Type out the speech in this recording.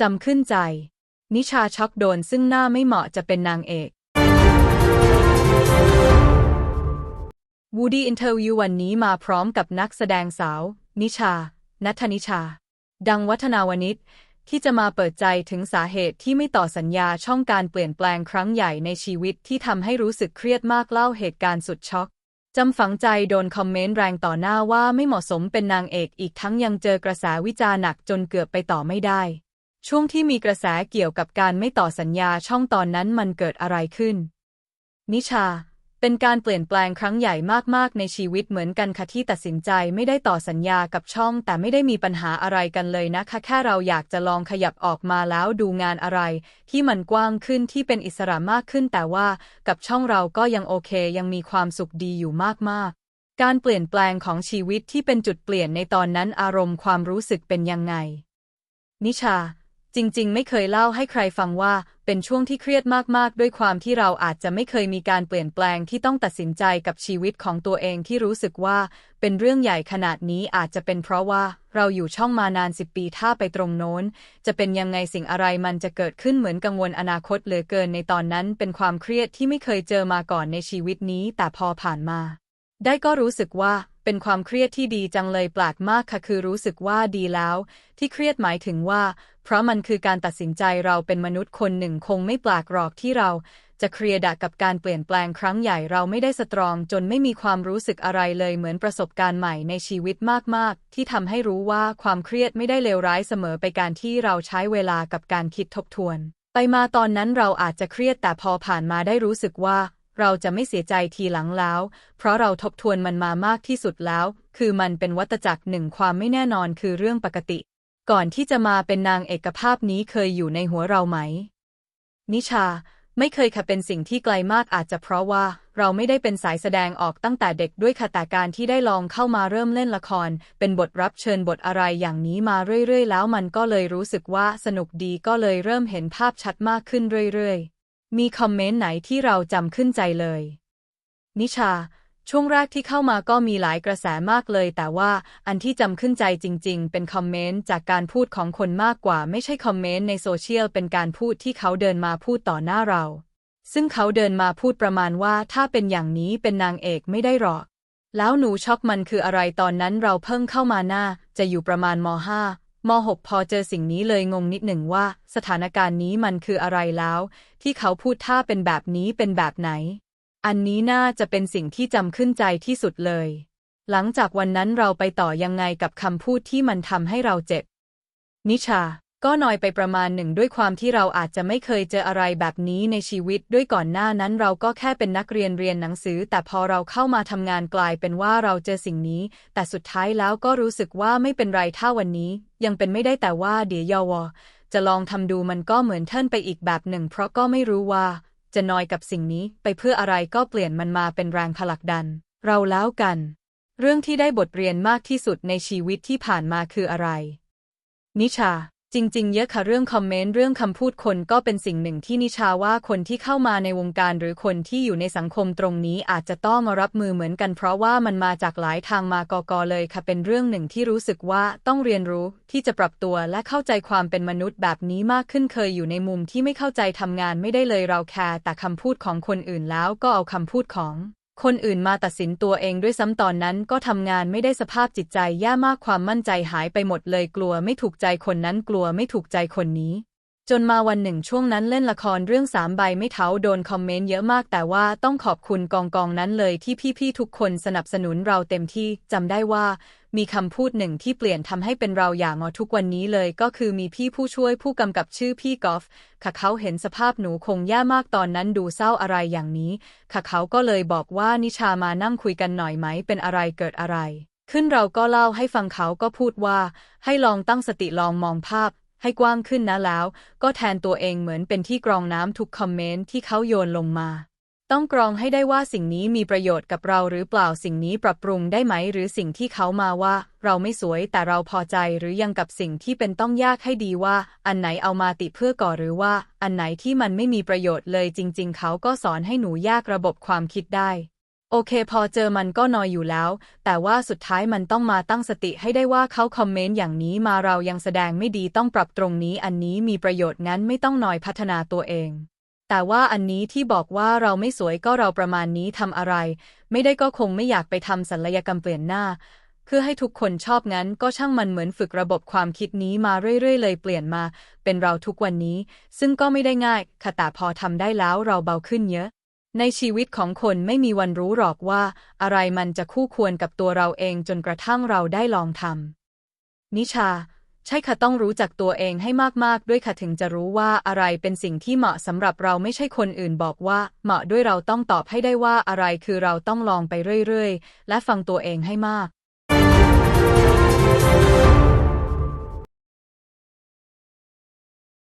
จำขึ้นใจ นิชาช็อกโดนซึ่งหน้าไม่เหมาะจะเป็นนางเอกวูดี้อินเทอร์วิววันนี้มาพร้อมกับนักแสดงสาว นิชา นัทนิชา ดังวัฒนาวนิชที่จะมาเปิดใจถึงสาเหตุที่ไม่ต่อสัญญาช่องการเปลี่ยนแปลงครั้งใหญ่ในชีวิตที่ทำให้รู้สึกเครียดมากเล่าเหตุการณ์สุดช็อกจำฝังใจโดนคอมเมนต์แรงต่อหน้าว่าไม่เหมาะสมเป็นนางเอกอีกทั้งยังเจอกระแสวิจารณ์หนักจนเกือบไปต่อไม่ได้ ช่วงที่มีกระแสเกี่ยวกับการไม่ต่อสัญญาช่องตอนนั้นมันเกิดอะไรขึ้น นิชา เป็นการเปลี่ยนแปลงครั้งใหญ่มากๆ ในชีวิตเหมือนกันค่ะที่ตัดสินใจไม่ได้ต่อสัญญากับช่อง แต่ไม่ได้มีปัญหาอะไรกันเลยนะคะแค่เราอยากจะลองขยับออกมาแล้วดูงานอะไร ที่มันกว้างขึ้นที่เป็นอิสระมากขึ้น แต่ว่ากับช่องเราก็ยังโอเค ยังมีความสุขดีอยู่มากๆ การเปลี่ยนแปลงของชีวิตที่เป็นจุดเปลี่ยนในตอนนั้นอารมณ์ความรู้สึกเป็นยังไง นิชา จริง ๆ ไม่เคยเล่าให้ใครฟังว่า เป็นช่วงที่เครียดมาก ๆ ด้วยความที่เราอาจจะไม่เคยมีการเปลี่ยนแปลงที่ต้องตัดสินใจกับชีวิตของตัวเองที่รู้สึกว่า เป็นเรื่องใหญ่ขนาดนี้อาจจะเป็นเพราะว่าเราอยู่ช่องมานานสิบปีถ้าไปตรงโน้น จะเป็นยังไงสิ่งอะไรมันจะเกิดขึ้นเหมือนกังวลอนาคตเหลือเกินในตอนนั้นเป็นความเครียดที่ไม่เคยเจอมาก่อนในชีวิตนี้ แต่พอผ่านมา ได้ก็รู้สึกว่า เป็นความเครียดที่ดีจังเลยแปลกมากค่ะคือรู้สึกว่าดีแล้ว ที่เครียดหมายถึงว่า เพราะมันคือการตัดสินใจเราเป็นมนุษย์คนหนึ่งคงไม่แปลกหรอกที่เรา จะเครียดกับการเปลี่ยนแปลงครั้งใหญ่เราไม่ได้สตรอง จนไม่มีความรู้สึกอะไรเลยเหมือนประสบการณ์ใหม่ในชีวิตมากๆ ที่ทำให้รู้ว่าความเครียดไม่ได้เลวร้ายเสมอไปการที่เราใช้เวลากับการคิดทบทวน ไปมาตอนนั้นเราอาจจะเครียดแต่พอผ่านมาได้รู้สึกว่า เราจะไม่เสียใจทีหลังแล้ว เพราะเราทบทวนมันมามากที่สุดแล้ว คือมันเป็นวัตจักรหนึ่งความไม่แน่นอนคือเรื่องปกติ ก่อนที่จะมาเป็นนางเอกภาพนี้เคยอยู่ในหัวเราไหม นิชา ไม่เคยค่ะเป็นสิ่งที่ไกลมากอาจจะเพราะว่า เราไม่ได้เป็นสายแสดงออกตั้งแต่เด็กด้วยค่ะแต่การที่ได้ลองเข้ามาเริ่มเล่นละคร เป็นบทรับเชิญบทอะไรอย่างนี้มาเรื่อยๆ แล้วมันก็เลยรู้สึกว่าสนุกดีก็เลยเริ่มเห็นภาพชัดมากขึ้นเรื่อยๆ มีคอมเมนต์ไหนที่เราจำขึ้นใจเลย นิชา ช่วงแรกที่เข้ามาก็มีหลายกระแสมากเลย แต่ว่าอันที่จำขึ้นใจจริง ๆ เป็นคอมเมนต์จากการพูดของคนมากกว่า ไม่ใช่คอมเมนต์ในโซเชียลเป็นการพูดที่เขาเดินมาพูดต่อหน้าเรา ซึ่งเขาเดินมาพูดประมาณว่าถ้าเป็นอย่างนี้เป็นนางเอกไม่ได้หรอก แล้วหนูช็อกมันคืออะไรตอนนั้นเราเพิ่งเข้ามาหน้า จะอยู่ประมาณม .5 ม .6 พอเจอสิ่งนี้เลยงงนิดหนึ่งว่า สถานการณ์นี้มันคืออะไรแล้ว ที่เขาพูดถ้าเป็นแบบนี้เป็นแบบไหน อันนี้น่าจะเป็นสิ่งที่จำขึ้นใจที่สุดเลย หลังจากวันนั้นเราไปต่อยังไงกับคำพูดที่มันทำให้เราเจ็บ นิชา ก็น้อยไปประมาณหนึ่งด้วยความที่เราอาจจะไม่เคยเจออะไรแบบนี้ในชีวิตด้วยก่อนหน้านั้นเราก็แค่เป็นนักเรียนเรียนหนังสือ แต่พอเราเข้ามาทำงานกลายเป็นว่าเราเจอสิ่งนี้ แต่สุดท้ายแล้วก็รู้สึกว่าไม่เป็นไรถ้าวันนี้ ยังเป็นไม่ได้แต่ว่าเดี๋ยวยอจะลองทำดูมันก็เหมือนเทิร์นไปอีกแบบหนึ่ง เพราะก็ไม่รู้ว่า จะนอยกับสิ่งนี้ไปเพื่ออะไรก็เปลี่ยนมันมาเป็นแรงผลักดัน เราแล้วกัน เรื่องที่ได้บทเรียนมากที่สุดในชีวิตที่ผ่านมาคืออะไร นิชา จริง ๆ เยอะค่ะเรื่องคอมเมนต์เรื่องคำพูดคนก็เป็นสิ่งหนึ่งที่นิชาว่าคนที่เข้ามาในวงการหรือคนที่อยู่ในสังคมตรงนี้อาจจะต้องมารับมือเหมือนกัน เพราะว่ามันมาจากหลายทางมากอกอเลยค่ะเป็นเรื่องหนึ่งที่รู้สึกว่าต้องเรียนรู้ที่จะปรับตัวและเข้าใจความเป็นมนุษย์แบบนี้มากขึ้นเคยอยู่ในมุมที่ไม่เข้าใจทำงานไม่ได้เลยเราแคร์แต่คำพูดของคนอื่นแล้วก็เอาคำพูดของ คนอื่นมาตัดสินตัวเองด้วยซ้ำตอนนั้นก็ทำงานไม่ได้สภาพจิตใจแย่มากความมั่นใจหายไปหมดเลยกลัวไม่ถูกใจคนนั้นกลัวไม่ถูกใจคนนี้ จนมาวันหนึ่งช่วงนั้นเล่นละครเรื่องสามใบไม่เท้าโดนคอมเมนต์เยอะมากแต่ว่าต้องขอบคุณกองกองนั้นเลยที่พี่ๆทุกคนสนับสนุนเราเต็มที่จำได้ว่ามีคำพูดหนึ่งที่เปลี่ยนทำให้เป็นเราอย่างอทุกวันนี้เลยก็คือมีพี่ผู้ช่วยผู้กำกับชื่อพี่กอล์ฟค่ะเขาเห็นสภาพหนูคงแย่มากตอนนั้นดูเศร้าอะไรอย่างนี้ค่ะเขาก็เลยบอกว่านิชามานั่งคุยกันหน่อยไหมเป็นอะไรเกิดอะไร ขึ้นเราก็เล่าให้ฟังเขาก็พูดว่า ให้ลองตั้งสติลองมองภาพ ให้กว้างขึ้นนะแล้ว ก็แทนตัวเองเหมือนเป็นที่กรองน้ำทุกคอมเมนต์ที่เขาโยนลงมา ต้องกรองให้ได้ว่าสิ่งนี้มีประโยชน์กับเราหรือเปล่าสิ่งนี้ปรับปรุงได้ไหม หรือสิ่งที่เขามาว่า เราไม่สวยแต่เราพอใจหรือยังกับสิ่งที่เป็นต้องยากให้ดีว่า อันไหนเอามาติเพื่อก่อหรือว่า อันไหนที่มันไม่มีประโยชน์เลยจริง ๆ เขาก็สอนให้หนูยากระบบความคิดได้ โอเคพอเจอมันก็นอยอยู่แล้ว แต่ว่าสุดท้ายมันต้องมาตั้งสติให้ได้ว่าเขาคอมเมนต์อย่างนี้มาเรายังแสดงไม่ดีต้องปรับตรงนี้อันนี้มีประโยชน์งั้นไม่ต้องนอยพัฒนาตัวเอง แต่ว่าอันนี้ที่บอกว่าเราไม่สวยก็เราประมาณนี้ทำอะไร ไม่ได้ก็คงไม่อยากไปทำศัลยกรรมเปลี่ยนหน้าเพื่อให้ทุกคนชอบงั้นก็ช่างมันเหมือนฝึกระบบความคิดนี้มาเรื่อยๆ เลยเปลี่ยนมา เป็นเราทุกวันนี้ ซึ่งก็ไม่ได้ง่ายค่ะแต่พอทำได้แล้วเราเบาขึ้นเยอะ ในชีวิตของคนไม่มีวันรู้หรอกว่า อะไรมันจะคู่ควรกับตัวเราเองจนกระทั่งเราได้ลองทำนิชา ใช่ค่ะต้องรู้จักตัวเองให้มากๆ ด้วยค่ะถึงจะรู้ว่าอะไรเป็นสิ่งที่เหมาะสำหรับเราไม่ใช่คนอื่นบอกว่า เหมาะด้วยเราต้องตอบให้ได้ว่าอะไรคือเราต้องลองไปเรื่อยๆ และฟังตัวเองให้มาก